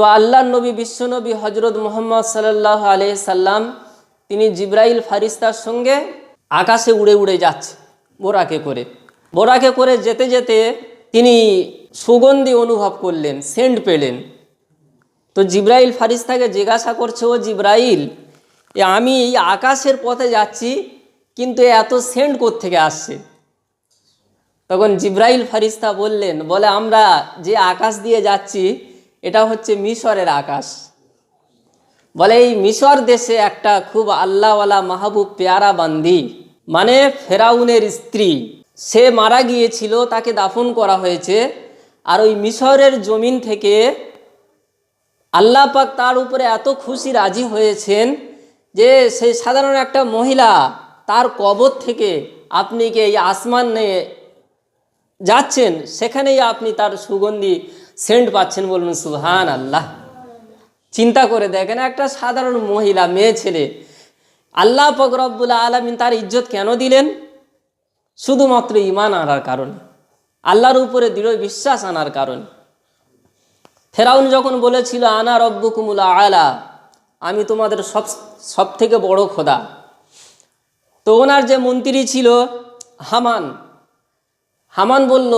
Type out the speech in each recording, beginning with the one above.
তো আল্লাহ নবী, বিশ্বনবী হজরত মোহাম্মদ সাল্লাহ আলহ সাল্লাম, তিনি জিব্রাইল ফারিস্তার সঙ্গে আকাশে উড়ে উড়ে যাচ্ছে, বোরাকে করে। বোরাকে করে যেতে যেতে তিনি সুগন্ধি অনুভব করলেন, সেন্ট পেলেন। তো জিব্রাইল ফারিস্তাকে জিজ্ঞাসা করছে, ও জিব্রাইল, এ আমি এই আকাশের পথে যাচ্ছি, কিন্তু এত সেন্ট থেকে আসছে? তখন জিব্রাইল ফারিস্তা বললেন, বলে, আমরা যে আকাশ দিয়ে যাচ্ছি এটা হচ্ছে মিশরের আকাশ। বলে এই মিশর দেশে একটা খুব আল্লাহওয়ালা মাহবুব পেয়ারা বান্দি মানে ফেরাউনের স্ত্রী, সে মারা গিয়েছিল, তাকে দাফন করা হয়েছে, আর ওই মিশরের জমিন থেকে আল্লাহ পাক তার উপরে এত খুশি রাজি হয়েছেন যে সেই সাধারণ একটা মহিলা, তার কবর থেকে আপনি কি এই আসমান নিয়ে যাচ্ছেন? সেখানেই আপনি তার সুগন্ধি সেন্ট পাচ্ছেন বলুন সুহান আল্লাহ চিন্তা করে দেখেন, একটা সাধারণ মহিলা, মেয়ে, ছেলে, আল্লাহ পাক রব্বুল আলমিন তার ইজ্জত কেন দিলেন? শুধুমাত্র ইমান আনার কারণে, আল্লাহর উপরে দৃঢ় বিশ্বাস আনার কারণে। ফেরাউন যখন বলেছিল, আনা রব্বুকুমুল আলা আমি তোমাদের সব সব থেকে বড় খোদা। তো ওনার যে মন্ত্রী ছিল, হামান হামান বলল,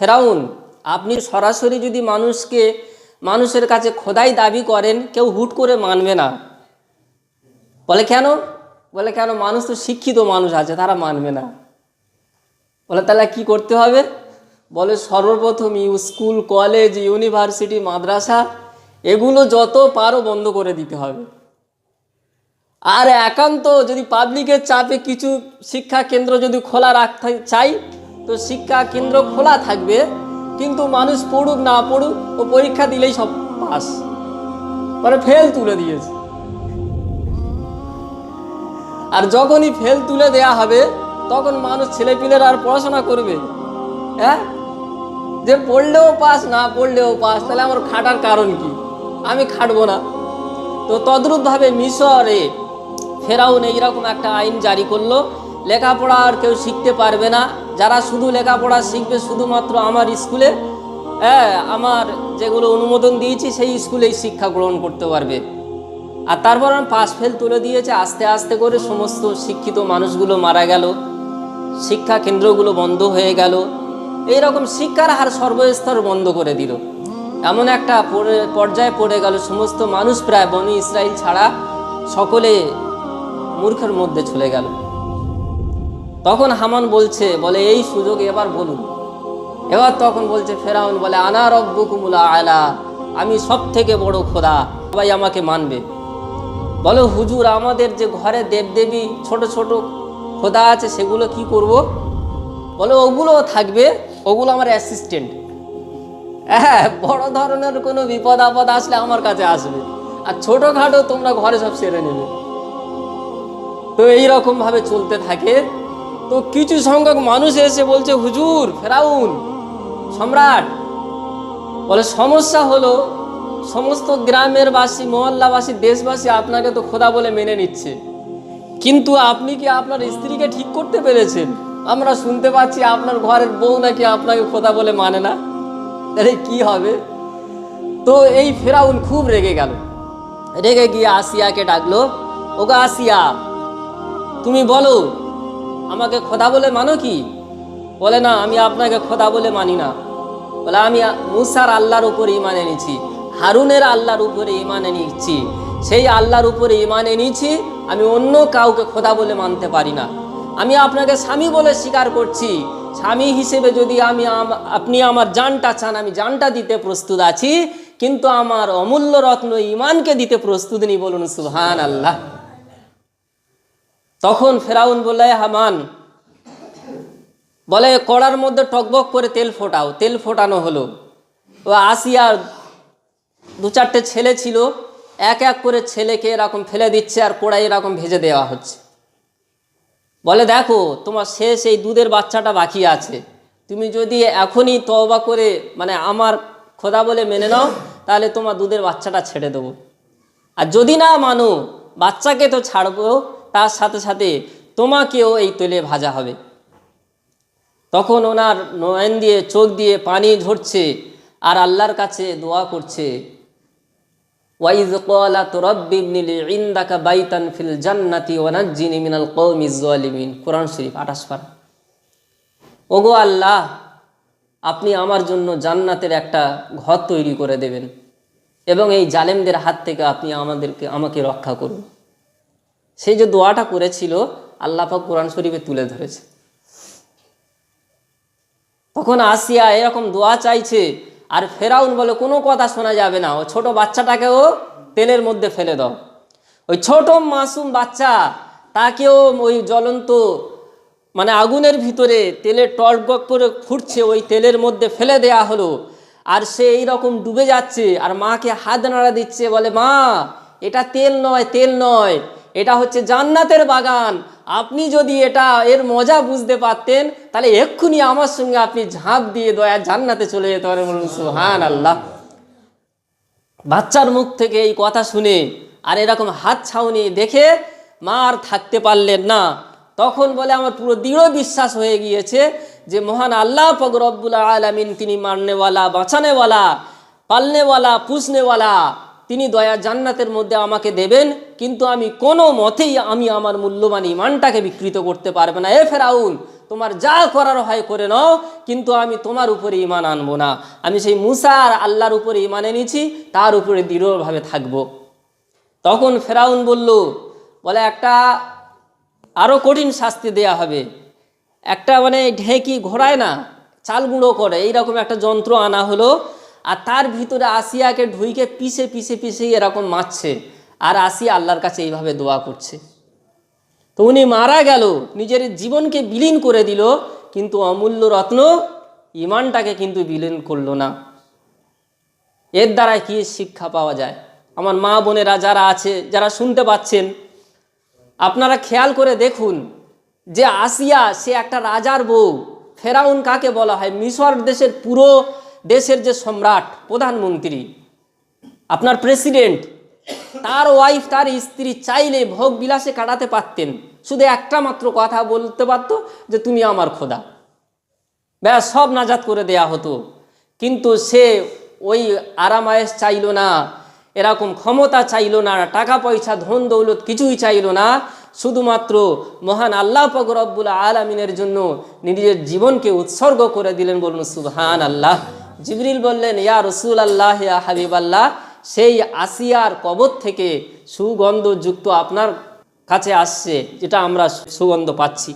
ফেরাউন আপনি সরাসরি যদি মানুষকে, মানুষের কাছে খোদাই দাবি করেন, কেউ হুট করে মানবে না। বলে কেন? বলে কেন? মানুষ তো শিক্ষিত মানুষ আছে, তারা মানবে না। বলে তাহলে কি করতে হবে? বলে সর্বপ্রথম স্কুল, কলেজ, ইউনিভার্সিটি, মাদ্রাসা, এগুলো যত পারো বন্ধ করে দিতে হবে। আর একান্ত যদি পাবলিকের চাপে কিছু শিক্ষা কেন্দ্র যদি খোলা রাখতে চাই, তো শিক্ষা কেন্দ্র খোলা থাকবে। কিন্তু মানুষ পড়ুক, না পড়ুক, ও পরীক্ষা দিলেই সব পাস। মানে ফেল তুলে দিয়েছে। আর যখনই ফেল তুলে দেয়া হবে, তখন মানুষ ছেলেপিলের আর পড়াশোনা করবে। হ্যাঁ? যে পড়লেও পাস, না পড়লেও পাস, তাহলে আমার খাটার কারণ কি? আমি খাটবো না। তো তদ্রূপভাবে মিশরে ফেরাউন এইরকম একটা আইন জারি করল। লেখাপড়া আর কেউ শিখতে পারবে না। যারা শুধু লেখাপড়া শিখবে শুধুমাত্র আমার স্কুলে হ্যাঁ আমার যেগুলো অনুমোদন দিয়েছি সেই স্কুলেই শিক্ষা গ্রহণ করতে পারবে। আর তারপর পাস ফেল তুলে দিয়েছে, আস্তে আস্তে করে সমস্ত শিক্ষিত মানুষগুলো মারা গেল, শিক্ষা কেন্দ্রগুলো বন্ধ হয়ে গেল। এইরকম শিক্ষার হার সর্বস্তর বন্ধ করে দিল। এমন একটা পর্যায়ে পড়ে গেল, সমস্ত মানুষ প্রায় বনি ইসরায়েল ছাড়া সকলে মূর্খের মধ্যে চলে গেল। তখন হামান বলছে, বলে, এই সুযোগ এবার বলুন। এবার তখন বলছে ফেরাউন, বলে, আনা রব্বুকুমুলা আলা, আমি সব থেকে বড় খোদা, সবাই আমাকে মানবে। বলো, হুজুর, আমাদের যে ঘরে দেবদেবী ছোট ছোট খোদা আছে, সেগুলো কি করব? বলে, ওগুলো থাকবে, ওগুলো আমার অ্যাসিস্ট্যান্ট হ্যাঁ বড় ধরনের কোনো বিপদ আপদ আসলে আমার কাছে আসবে। আর ছোটোখাটো তোমরা ঘরে সব সেরে নেবে। তো এইরকম ভাবে চলতে থাকে। তো কিছু সংখ্যক মানুষ এসে বলছে, হুজুর, ফেরাউন, সম্রাট। বলে, সমস্যা হলো, সমস্ত গ্রামের বাসী, মহল্লাবাসী, দেশবাসী আপনাকে তো খোদা বলে মেনে নিচ্ছে। কিন্তু আপনি কি আপনার স্ত্রীকে ঠিক করতে পেরেছেন? আমরা শুনতে পাচ্ছি আপনার ঘরের বউ নাকি আপনাকে খোদা বলে মানে না। তাহলে কি হবে? তো এই ফেরাউন খুব রেগে গেল। রেগে গিয়ে আসিয়াকে ডাকলো, ওগা আসিয়া, তুমি বলো আমাকে খোদা বলে মানো কি? বলে না, আমি আপনাকে খোদা বলে মানি না। বলে, আমি মুসার আল্লাহর উপরে ইমান এনেছি, হারুনের আল্লাহর উপরে ইমান এনেছি। সেই আল্লাহর উপরে ইমান এনেছি, আমি অন্য কাউকে খোদা বলে মানতে পারি না। আমি আপনাকে স্বামী বলে স্বীকার করছি। স্বামী হিসেবে যদি আমি আপনি আমার জানটা চান, আমি জানটা দিতে প্রস্তুত আছি, কিন্তু আমার অমূল্য রত্ন ইমানকে দিতে প্রস্তুত নেই বলুন সুহান আল্লাহ তখন ফেরাউন বলে হামান, বলে কড়ার মধ্যে টকবক করে তেল ফোটাও, তেল ফোটানো হলো। ও আসিয়ার দু চারটে ছেলে ছিল, এক এক করে ছেলেকে এরকম ফেলে দিচ্ছে আর কড়াই এরকম ভেজে দেওয়া হচ্ছে। বলে, দেখো, তোমার শেষ এই দুধের বাচ্চাটা বাকি আছে। তুমি যদি এখনই তওবা করে মানে আমার খোদা বলে মেনে নাও, তাহলে তোমার দুধের বাচ্চাটা ছেড়ে দেবো। আর যদি না মানো, বাচ্চাকে তো ছাড়বো তার সাথে সাথে তোমাকেও এই তেলে ভাজা হবে। তখন ওনার নয়ন দিয়ে, চোখ দিয়ে পানি ঝরছে আর আল্লাহর কাছে দোয়া করছে, ওয়াইজ ক্বালাত রাব্বি ইবনিলি ইনদাকা বাইতান ফিল জান্নাতি ওয়া নাজ্জিনি মিনাল কওমিজ জালিমিন কোরআন শরীফ 28 পারা। ওগো আল্লাহ, আপনি আমার জন্য জান্নাতের একটা ঘর তৈরি করে দেবেন এবং এই জালেমদের হাত থেকে আপনি আমাদেরকে, আমাকে রক্ষা করুন। সেই যে দোয়াটা করেছিল আল্লাপাক কোরআন শরীফে তুলে ধরেছে। তখন আসিয়া এরকম দোয়া চাইছে, আর ফেরাউন বলে, কোনো কথা শোনা যাবে না। ও ছোট বাচ্চাটাকেও তেলের মধ্যে ফেলে দাও। ওই ছোট মাসুম বাচ্চা, তাকেও ওই জ্বলন্ত মানে আগুনের ভিতরে তেলের টলগক করে ফুটছে, ওই তেলের মধ্যে ফেলে দেয়া হলো। আর সে এইরকম ডুবে যাচ্ছে, আর মাকে হাত নাড়া দিচ্ছে, বলে, মা, এটা তেল নয় তেল নয়। এটা হচ্ছে জান্নাতের বাগান। আপনি যদি এটা, এর মজা বুঝতে পারতেন, তাহলে এক্ষুনি আমার সঙ্গে আপনি ঝাঁপ দিয়ে দয়া জান্নাতে চলে যেতে পারেন বলুন সুহান আল্লাহ বাচ্চার মুখ থেকে এই কথা শুনে আর এরকম হাত ছাউনি দেখে মা আর থাকতে পারলেন না। তখন বলে আমার পুরো দৃঢ় বিশ্বাস হয়ে গিয়েছে যে মহান আল্লাহ পগ রব্বুল আলমিন তিনি মারনেওয়ালা, বাঁচানেওয়ালা, পালনেওয়ালা, পুষনেওয়ালা তিনি দয়া জান্নাতের মধ্যে আমাকে দেবেন, কিন্তু আমি কোনো মতেই আমি আমার মূল্যবান ইমানটাকে বিকৃত করতে পারবে না। এ ফেরাউন, তোমার যা করার হয় করে নাও, কিন্তু আমি তোমার উপরে ইমান আনব না। আমি সেই মুসা আর আল্লাহর উপরে ইমান এনেছি, তার উপরে দৃঢ়ভাবে থাকব। তখন ফেরাউন বলল, বলে একটা আরও কঠিন শাস্তি দেয়া হবে। একটা মানে ঢেঁকি ঘোরায় না, চাল গুঁড়ো করে, এইরকম একটা যন্ত্র আনা হলো আর তার ভিতরে আসিয়াকে ঢুইকে পিষে পিষে পিষে এরকম মারছে। আর আসিয়া আল্লাহর কাছে এইভাবে দোয়া করছে। তো উনি মারা গেল, নিজের জীবনকে বিলীন করে দিল, কিন্তু অমূল্য রত্ন ইমানটাকে কিন্তু বিলীন করল না। এর দ্বারা কি শিক্ষা পাওয়া যায়? আমার মা বোনেরা যারা আছে, যারা শুনতে পাচ্ছেন, আপনারা খেয়াল করে দেখুন যে আসিয়া সে একটা রাজার বউ। ফেরাউন কাকে বলা হয়? মিশর দেশের পুরো দেশের যে সম্রাট, প্রধানমন্ত্রী, আপনার প্রেসিডেন্ট তার ওয়াইফ তার স্ত্রী চাইলে ভোগ বিলাসে কাটাতে পারতেন। শুধু একটা মাত্র কথা বলতে পারতো যে, তুমি আমার খোদা। ব্যাস, সব নাজাত করে দেয়া হতো। কিন্তু সে ওই আরামায়েশ চাইলো না, এরকম ক্ষমতা চাইলো না, টাকা পয়সা, ধন দৌলত কিছুই চাইলো না। শুধুমাত্র মহান আল্লাহ রব্বুল আলমিনের জন্য নিজের জীবনকে উৎসর্গ করে দিলেন বলুন সুবহান আল্লাহ জিবরিল বললেন, ইয়া রসুল আল্লাহ ইয়া হাবিব আল্লাহ সেই আসিয়ার কবর থেকে সুগন্ধযুক্ত আপনার কাছে আসছে, যেটা আমরা সুগন্ধ পাচ্ছি।